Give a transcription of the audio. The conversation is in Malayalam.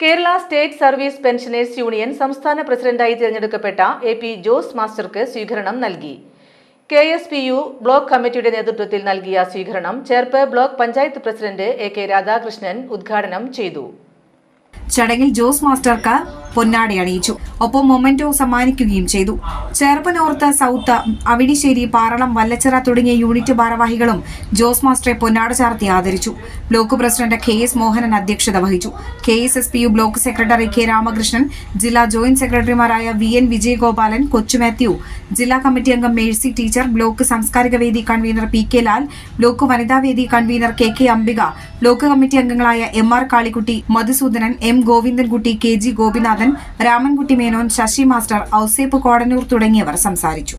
Kerala state service pensioners union സംസ്ഥാന പ്രസിഡന്റായി തിരഞ്ഞെടുക്കപ്പെട്ട എ പി ജോസ് മാസ്റ്റർക്ക് സ്വീകരണം നൽകി. K S P U block കമ്മിറ്റിയുടെ നേതൃത്വത്തിൽ നൽകിയ സ്വീകരണം Cherpu block panchayat president A K Radhakrishnan ഉദ്ഘാടനം ചെയ്തു. ചടങ്ങിൽ ജോസ് മാസ്റ്റർക്ക് പൊന്നാടി അണിയിച്ചു ഒപ്പം മൊമെന്റോ സമ്മാനിക്കുകയും ചെയ്തു. ചേർപ്പനോർത്ത് സൗത്ത് അവിടിശ്ശേരി പാറളം വല്ലച്ചിറ തുടങ്ങിയ യൂണിറ്റ് ഭാരവാഹികളും ജോസ് മാസ്റ്ററെ പൊന്നാട ചാർത്തി ആദരിച്ചു. Block president K S Mohanan അധ്യക്ഷത വഹിച്ചു. K S S P U block secretary K Ramakrishnan ജില്ലാ ജോയിന്റ് സെക്രട്ടറിമാരായ വി എൻ വിജയഗോപാലൻ കൊച്ചു മാത്യു ജില്ലാ കമ്മിറ്റി അംഗം മേഴ്സി ടീച്ചർ ബ്ലോക്ക് സാംസ്കാരിക വേദി convener P K Lal block വനിതാ വേദി convener K K Ambika block committee അംഗങ്ങളായ M R Kalikutty Madhusoodanan M Govindankutty K G Gopinathan Ramankutty Menon Sasi master Ouseph Kodannur തുടങ്ങിയവർ സംസാരിച്ചു.